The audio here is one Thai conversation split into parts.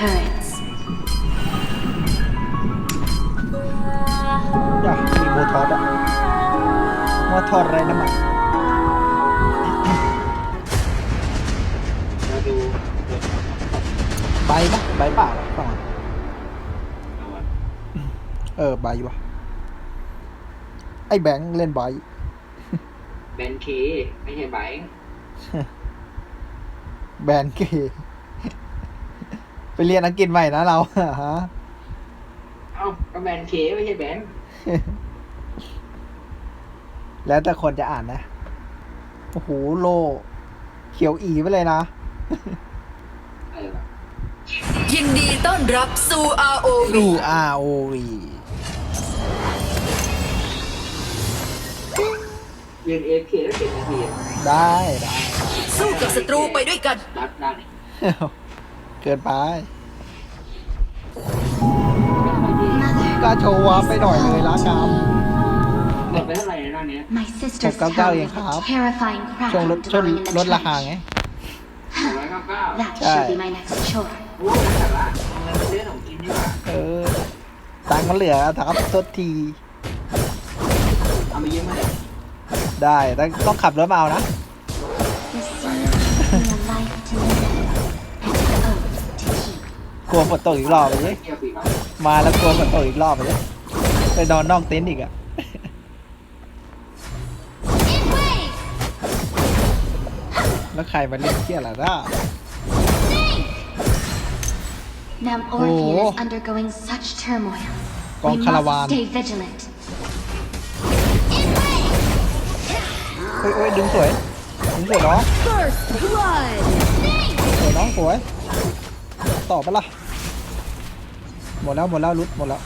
currents. อยากมีโมทอสอะโมทอสอะไรนะมันมาดูเปิดใบปะใบเปล่าฟังอะเอาวะเออใบวะไอ้แบงค์เล่นใบแบนเคไม่ใช่ไบค์แบนเกย์ ไปเรียนอังกฤษใหม่นะเราฮะเอ้าก็แบนเคไม่ใช่แบนแล้วแต่คนจะอ่านนะ โอ้โหโล เขียวอีไปเลยนะอะไรวะยินดีต้อนรับสู่ ROV ดู ROV ยืนเอฟเคแล้วเก็บนาทีอะได้ได้สู้กับศัตรูไปด้วยกัน รัดได้นี่เกินไปไม่ดี Mother, ก็โชว์วาร์ปไปหน่อยเลยละครับหมดไปเท่าไหร่ในหน้าเนี้ย my sisters Chục cao tell cao me vậy of the hả? terrifying ช่วงลด crowd ช่วง dwelling in ล the ดราคา trench. ไงสองร้อยเก้าเก้า That Trời. should be my next chore. โอ้ยนั่นแต่ละเอาเงินไปซื้อขนมกินดีกว่าเออตังค์ก็เหลือครับทดที เอามายืมมาเลยได้แต่ต้องขับรถมาเอานะ กลัวฝนตกอีกรอบไปเลยเที่ยวปีกเอามาแล้วกลัวฝนตกอีกรอบไปเลยไปนอนนอกเต็นท์อีกอะ In waves! แล้วใครมาเล่นเที่ยอะไรล่ะ Nam Orpheum Oh. is undergoing such turmoil. Con we Calavan. must stay vigilant. In waves! เฮ้ยเฮ้ยดึงสวยดึงสวยน้อง First blood! สวยน้องสวยต่อปะล่ะ หมดแล้วหมดแล้วรุดหมดแล้ว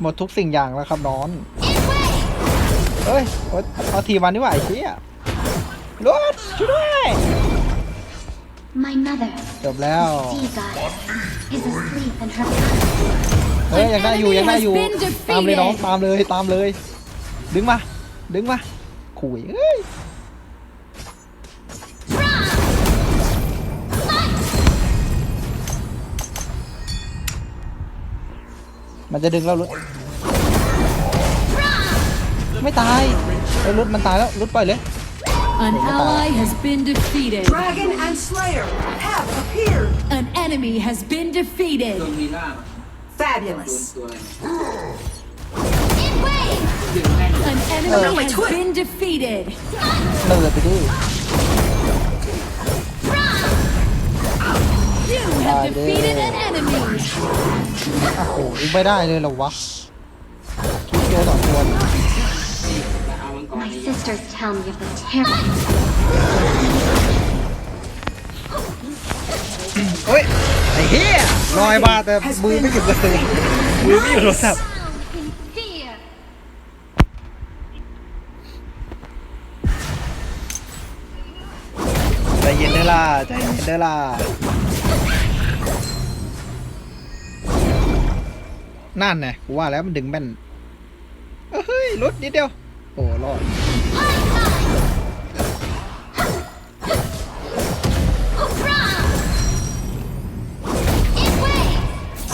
หมดทุกสิ่งอย่างแล้วครับน้องเฮ้ยโอ๊ยเอาทีมันนี่หว่าไอ้เชี่ยรุดช่วยด้วย My mother, จบแล้ว sea goddess, is asleep in her เฮ้ยยังได้อยู่ยังได้อยู่ตามเลยน้องตามเลยตามเลย ดึงมาดึงมาขุยเอ้ย มันจะดึงแล้วรุดไม่ตายไอ้ยรุดมันตายแล้วรุดปล่อยเลย An ally has been defeated. Dragon and Slayer have appeared. An enemy has been โด defeated. นมีล่ามาโดน Fabulous. ตัวอะไร In waves! ดึงแม่น An enemy has been defeated. เลิกไปดิ have defeated an enemy. โอ้โหไม่ได้เลยเหรอวะคิดเดียวสองตัวแต่เอามันก่อน My นี่ sisters tell me of the terror. เฮ้ย ไอ้เหี้ยลอยมาแต่มือไม่หยุดเลยมือไม่หยุดโทรศัพท์ Sound in fear. ใจเย็นเด้อล่ะใจเย็นเด้อล่ะ นั่นไงกูว่าแล้วมันดึงแม่นเฮ้ยรถนิดเดียว โอ้รอด In waves!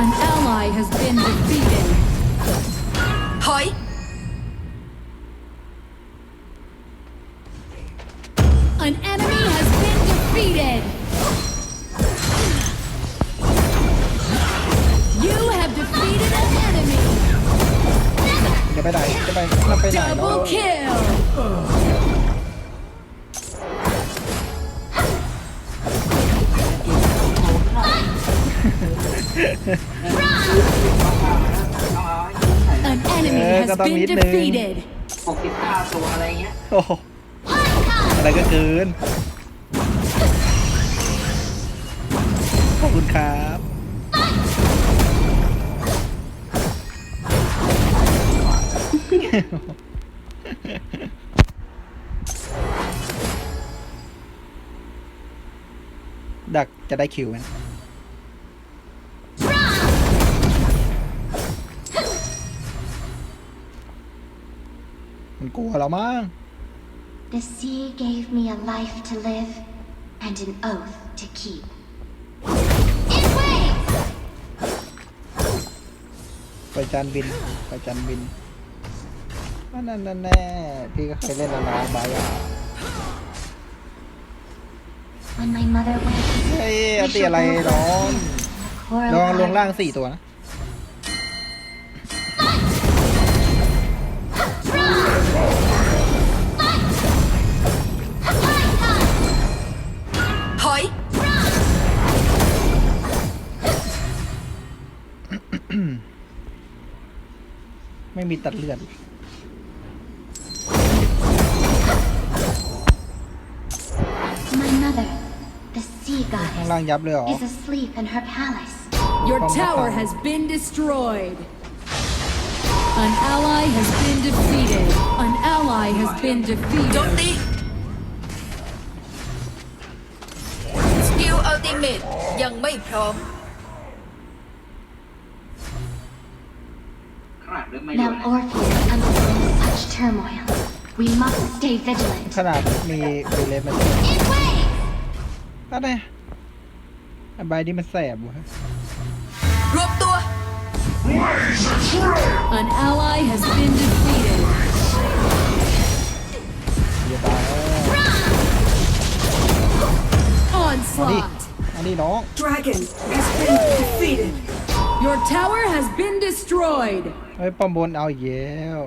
An ally has been defeated. An enemy Eh, has kata been mid nè. defeated. หกสิบเก้าตัวอะไรเงี้ยโอ้โหอะไรก็เกิน ขอบคุณครับ ดักจะได้คิวไหมมัน กลัวเรามั้ง The sea gave me a life to live and an oath to keep. In waves! ไปจันบิน ไปจันบินนั่นนั่นนั่นแน่พี่ก็เคยเล่นและน้องบายา When my mother wakes, เฮ้ยอันตีอะไรน้อง coral ลองลง heart ล่างสี่ตัวนะ ไม่มีตัดเลือด My mother, the sea ข้าง goddess, ล่างยับเลยเหรอ is asleep in her palace. Your From tower behind. has been destroyed. An ally has been defeated. An ally has been โจม defeated. ตี สกิลอัลติเมตยังไม่พร้อม Now Orpheus undergoing such turmoil. We must stay vigilant. ขนาดมีเบลเลสมัน In waves! อะไรไอ้ใบนี้มันแสบวะ รวบตัว An ally has been defeated. อย่าตายเออ Onslaught. อันนี้น้อง Dragon has been defeated. Your tower has been destroyed. เฮ้ยปอมบนเอาอีกแล้ว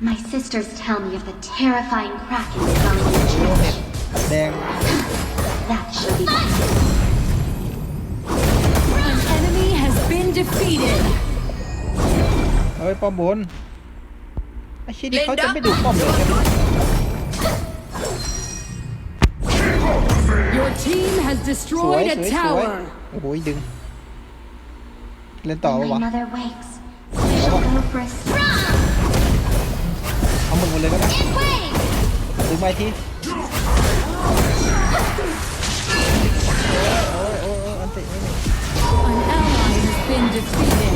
My sisters tell me of the terrifying kraken dwelling in the trench. แดง That shall be An enemy has been defeated. เฮ้ยปอมบนไอ้ชี้นี่เขาจะไม่ดูป้อมเลยใช่ไหม Your team has สวย destroyed ส a วยสวย tower. โอ้โหดึง เล่นต่อ When ปะ my วะ mother wakes, we shall go for a sprint. เอามึงหมดเลยก็ได้ In waves! ดึงไปทีโอ้ยโอ้ยโอ้ยอันติไม่มี An ally has been defeated.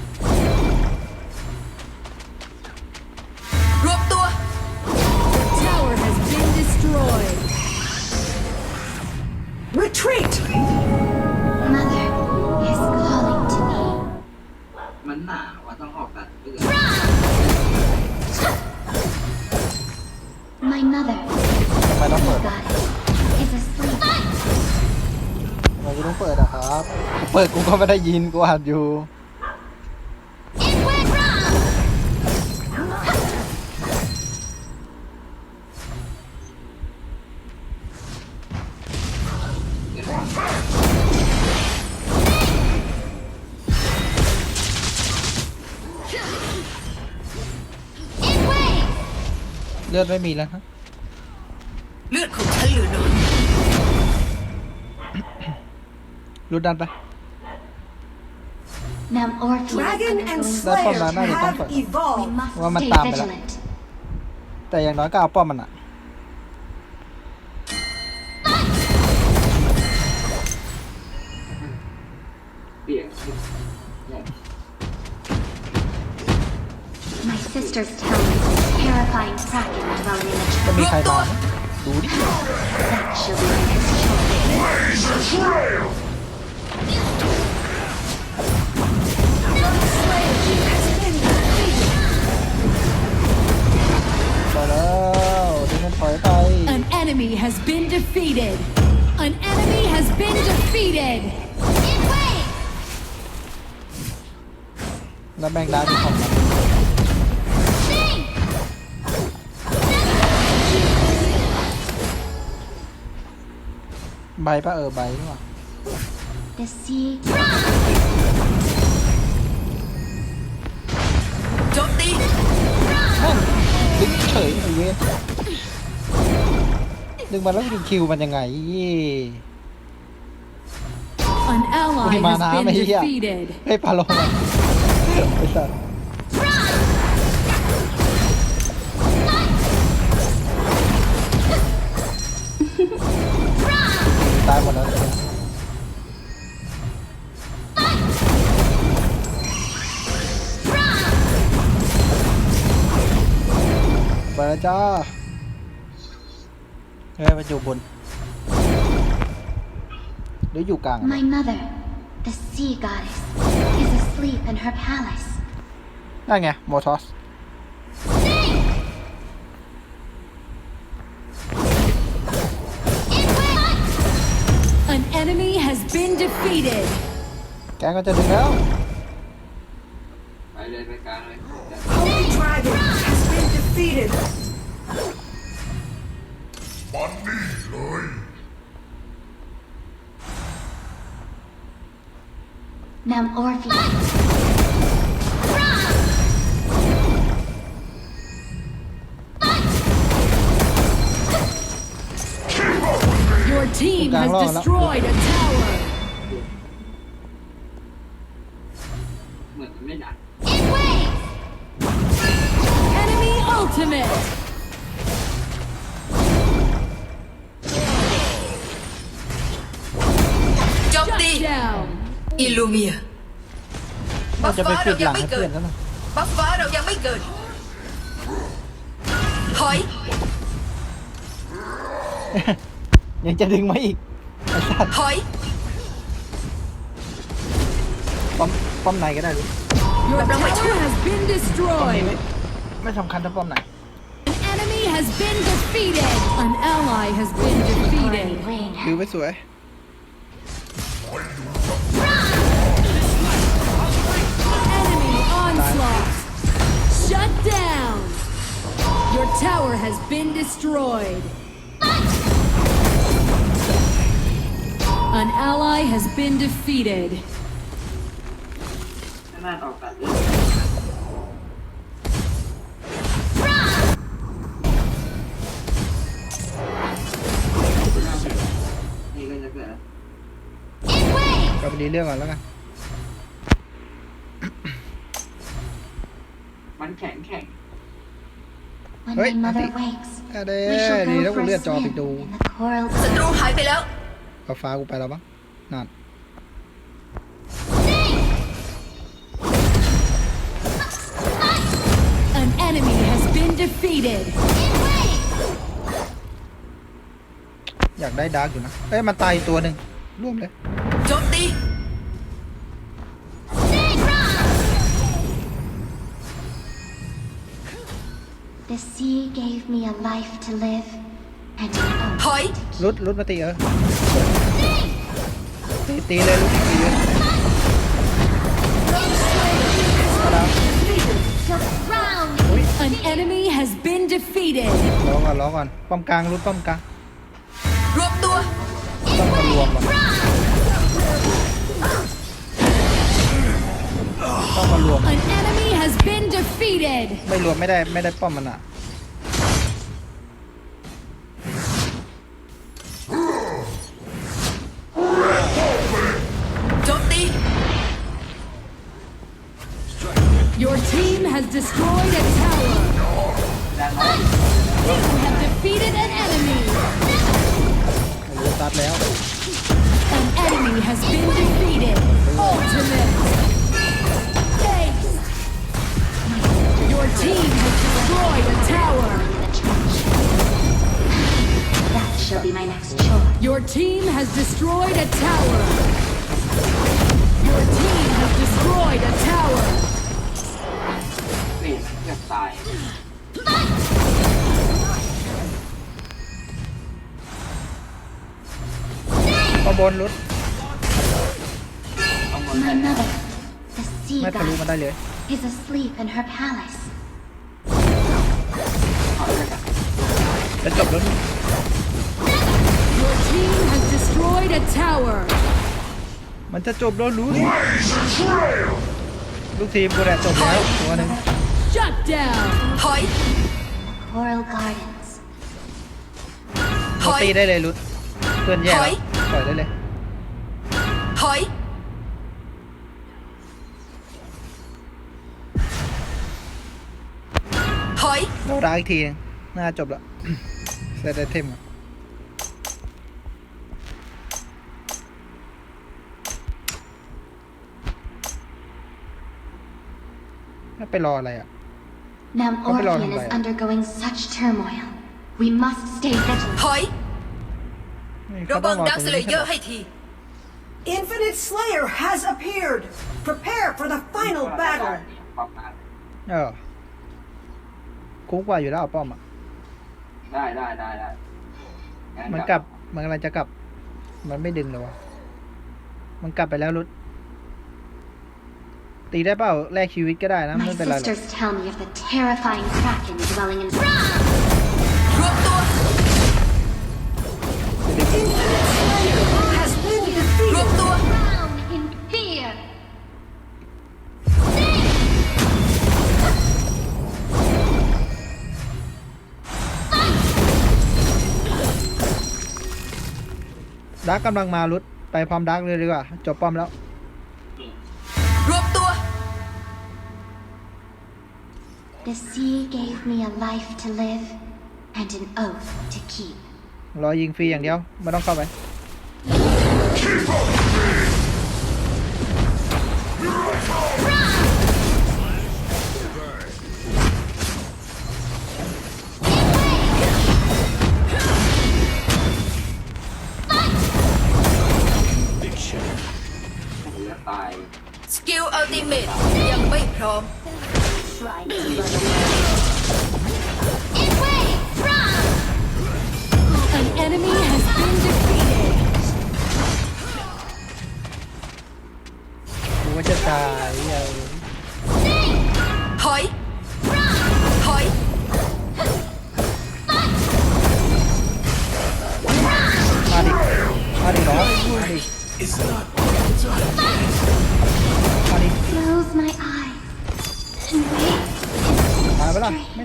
ปิดกูก็ไม่ได้ยินกูอ่านอยู่ In waves! เลือดไม่มีแล้วนะเลือดของฉันเหลือน้อยรุดดันไป Now Orpheus Dragon and undergoing That's what Slayer I know, have don't We evolved. must Well, stay matama lang. vigilant. แต่อย่างน้อยก็เอาป้อมมันอะเปลี่ยนใหญ่ My sisters tell me of the terrifying kraken dwelling in the จะ trench. มีใครมาไหมดูดิ That shall be my next choice. Defeated. An enemy has been defeated. In waves! แล้วแบงค์ดาที่ของมัน Sing! ใบปะเออใบนี่หว่า The sea โจมตีดึงเฉยไอเวน ดึงมาแล้วดึงคิวมันยังไง An An ally Uy, has mana, been may hiya. defeated. เฮ้ยปลาโลมาไอ้สัสตายหมดแล้วเนี่ยไปแล้วจ้า เฮ้ยมันอยู่บน หรืออยู่กลางอะ My mother, the sea goddess, is asleep in her palace. นั่นไงโมทอส An enemy has been defeated. แกก็จะดึงแล้ว ไปเล ยไปกลางเลย Holy Dragon has been defeated. Mount Orpheus. Your team has Càng lo lắm. destroyed a tower. ลูเมียมับันฟจะไปฟ้าปิเราดหยัลังงไม่ให้เกิเพื่อดนแล้วนะบัฟฟ้าเรายังไม่เกิดถอย ยังจะดึงมาอีกไอ้สัสถอยป้อมป้อมไหนก็ได้หรือ Your tower has been ป้อมนี้ destroyed. ไม่ไม่สำคัญถ้าป้อมไหน An enemy has been defeated. An ally has been defeated. Rain ดูไม่สวย onslaught. Shut down. Your tower has been destroyed. An ally has been defeated. ถ้าน่าออกตัดเลยนี่ก็จะเกิด In waves! ก็ไปดีเรื่องก่อนแล้วกันมัน When Oi, my mother Auntie. wakes, อะเด้ we shall ดีแล้ว go กู for เลื่อน a จอไป swim ดู in the coral ศัตรูหายไปแล้วเอาฟ้ากูไปแล้วบ้างนั่น An enemy has been defeated. In waves! อยากได้ดาร์กอยู่นะ เอ้ยมันตายอีกตัวหนึ่งร่วมเลยโจมตี The sea gave me a life to live and an oath. ถอยรุดรุดมาตีเออตีตีเลยรุดตีเลยมาแล้ว Surround! An enemy has been defeated. รอก่อนรอก่อนป้อมกลางรุดป้อมกลางรวมตัว ต้องมารวมว่ะต้องมารวม An enemy has been defeated. ไม่รวมไม่ได้ไม่ได้ป้อมมันอะ That shall be my next chore. Your team has destroyed a tower. Your team has destroyed a tower. ไม่เห็นมันเกือบตาย ป้อมบนรุด เอาหมด My เลย mother, the sea ไม่ทะลุมา goddess, ได้เลย is asleep in her palace. ถอยไปกัน จะจบแล้วนี่ Your team has destroyed a tower. มันจะจบแล้วรู้ลูกทีมกูแหละจบแล้วตัวหนึ่ง Shut down. ถอย Coral Gardens. ถเราอย ตีได้เลยรุดเพื่อนแย่ถแล้อวย ปล่อยได้เลยถถอย ถอยเราดาอีกทีนึงน่าจบละ เซตไอเทมอะ ไม่ไปรออะไรอะ Now Không biết lo Orpheon làm is vậy à? undergoing such turmoil. We must stay vigilant. ถอย นี่ระเขาต้วัองงรอดักตรงสเลนี้เยอใช่ร์ปะ ให้ที Infinite Slayer has appeared. Prepare for the final battle. ป้อมมาเออคุ้มกว่าอยู่แล้วป้อมอะ ได้ได้ได้ได้งั้มันกลับ มันกำลังจะกลับ มันไม่ดึงเลยวะมันกลับไปแล้วรุด ตีได้เปล่าแลกชีวิตก็ได้นะ My ไม่เป็นไรหรอก sisters tell me of the terrifying kraken dwelling in รวมตัว Has been รวม defeated. ตัว drown in fear. ดักกำลังมารุดไปพร้อมดักเลยดีกว่า จบป้อมแล้วรว The sea gave me a life to live and an oath to keep. รอยิงฟรีอย่างเดียว ไม่ต้องเข้าไป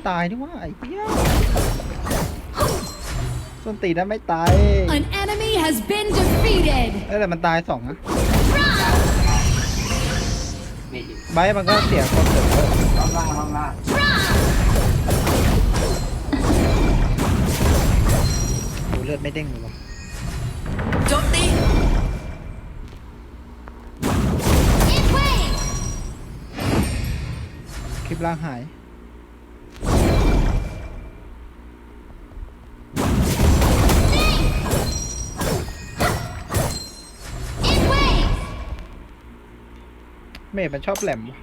ตายนี่ว่าไอ้เหี้ยส้นตีนนั้นไม่ตาย An enemy has been defeated. เอ้ยแต่มันตายสองนะไม่จริงไบร์ทมันก็เสียคนเสริมป้อมล่างป้อมล่างโอ้เลือดไม่เด้งเลยวะโจมตี In way! คลิปล่างหาย เมย์มันชอบแหลมวะ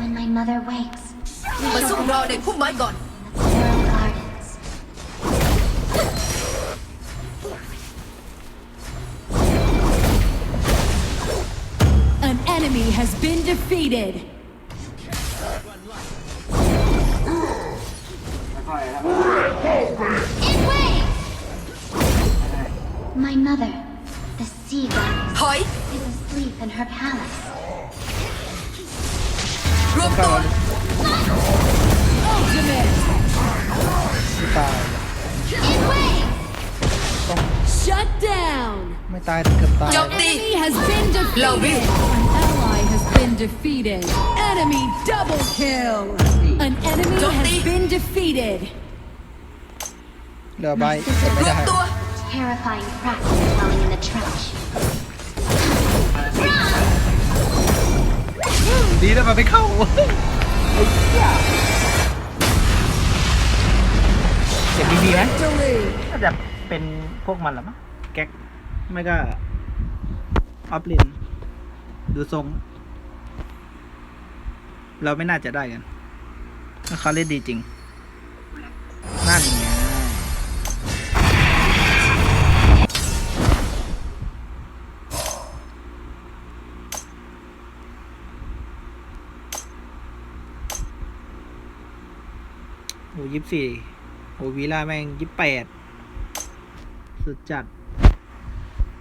When my mother wakes, we มา shall ซุ่มรอในพุ่มไม้ก่อน in the floral gardens. An enemy has been defeated. ค่อยๆแล้ว In way! My mother, the sea goddess, ถอย is asleep in her palace. รวมตัว Ultimate. ไม่ตาย In way! Shut down. ไม่ตายแต่เกือบตาย โจมตี Enemy has been Love defeated. it. An ally has been defeated. Enemy double kill. An enemy Don't has leave. been defeated. เหลือใบ My เก็บ sisters ไม่ รว ได้ มตัว Terrifying kraken dwelling in the trash. ดีแล้วมันไม่เข้าไอ้เหี้ยเก็บดีๆไหมน่าจะเป็นพวกมันแหละมั้งแก๊กไม่ก็ออฟลินดูทรง เราไม่น่าจะได้กันถ้าเขาเล่นดีจริง นั่นไง ยี่สิบสี่โอวีล่าแม่งยี่สิบแปดสุดจัด